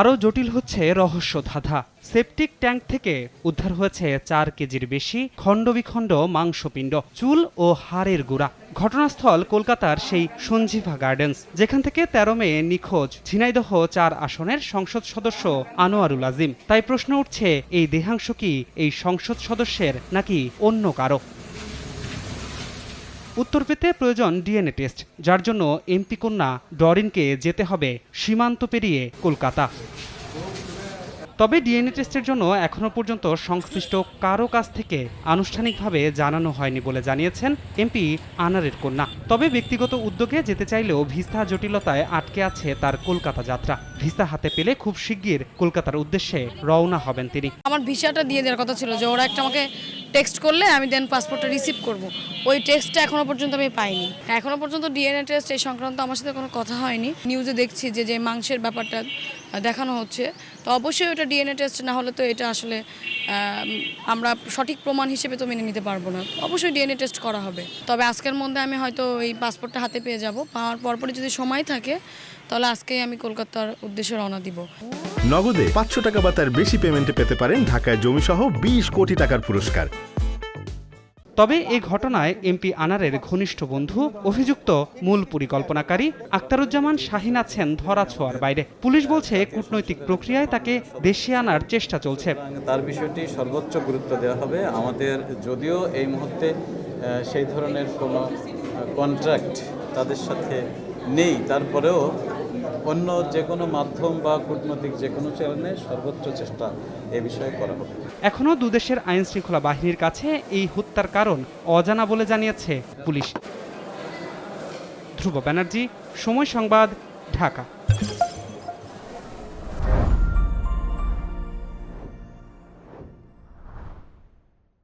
আরও জটিল হচ্ছে রহস্য ধাঁধা। সেপটিক ট্যাঙ্ক থেকে উদ্ধার হয়েছে চার কেজির বেশি খণ্ডবিখণ্ড মাংসপিণ্ড, চুল ও হাড়ের গুড়া। ঘটনাস্থল কলকাতার সেই সঞ্জীভা গার্ডেন্স, যেখান থেকে তেরো মে নিখোঁজ ঝিনাইদহ চার আসনের সংসদ সদস্য আনোয়ারুল আজিম। তাই প্রশ্ন উঠছে, এই দেহাংশ কি এই সংসদ সদস্যের নাকি অন্য কারও? উত্তর পেতে প্রয়োজন ডিএনএ টেস্ট, যার জন্য এমপি কন্যা ডরিনকে যেতে হবে সীমান্ত পেরিয়ে কলকাতা। তবে ডিএনএ টেস্টের জন্য এখনও পর্যন্ত সংশ্লিষ্ট কারও কাছ থেকে আনুষ্ঠানিকভাবে জানানো হয়নি বলে জানিয়েছেন এমপি আনারের কন্যা। তবে ব্যক্তিগত উদ্যোগে যেতে চাইলেও ভিসা জটিলতায় আটকে আছে তার কলকাতা যাত্রা। ভিসা হাতে পেলে খুব শিগগির কলকাতার উদ্দেশ্যে রওনা হবেন তিনি। আমার ভিসাটা দিয়ে দেওয়ার কথা ছিল যে ওরা একটা আমাকে টেক্সট করলে আমি দেন পাসপোর্টটা রিসিভ করব। ওই টেক্সটটা এখনও পর্যন্ত আমি পাইনি। এখনও পর্যন্ত ডিএনএ টেস্ট এই সংক্রান্ত আমার সাথে কোনো কথা হয়নি। নিউজে দেখছি যে যে মাংসের ব্যাপারটা দেখানো হচ্ছে। তো অবশ্যই ওটা ডিএনএ টেস্ট না হলে তো এটা আসলে আমরা সঠিক প্রমাণ হিসেবে তো মেনে নিতে পারব না। অবশ্যই ডিএনএ টেস্ট করা হবে। তবে আজকের মধ্যে আমি হয়তো এই পাসপোর্টটা হাতে পেয়ে যাব। পাওয়ার পরপরই যদি সময় থাকে, তাহলে আজকেই আমি কলকাতার উদ্দেশ্যে রওনা দিব। নগদে পাঁচশো টাকা বা তার বেশি পেমেন্টে পেতে পারেন ঢাকায় জমিসহ বিশ কোটি টাকার পুরস্কার। তবে এই ঘটনায় এমপি আনারের ঘনিষ্ঠ বন্ধু, অভিযুক্ত মূল পরিকল্পনাকারী আক্তারুজ্জামান শাহিন আছেন ধরাছোঁয়ার বাইরে। পুলিশ বলছে, কূটনৈতিক প্রক্রিয়ায় তাকে দেশে আনার চেষ্টা চলছে। তার বিষয়টি সর্বোচ্চ গুরুত্ব দেওয়া হবে। আমাদের যদিও এই মুহূর্তে সেই ধরনের কোনো কন্ট্রাক্ট তাদের সাথে নেই, তারপরেও অন্য যে কোনো মাধ্যম বা কূটনৈতিক যে কোনো চ্যানেলে সর্বোচ্চ চেষ্টা এ বিষয়ে করা হবে। এখনও দুদেশের আইন শৃঙ্খলা বাহিনীর কাছে এই হত্যার কারণ অজানা বলে জানিয়েছে পুলিশ। ধ্রুব ব্যানার্জি, সময় সংবাদ, ঢাকা।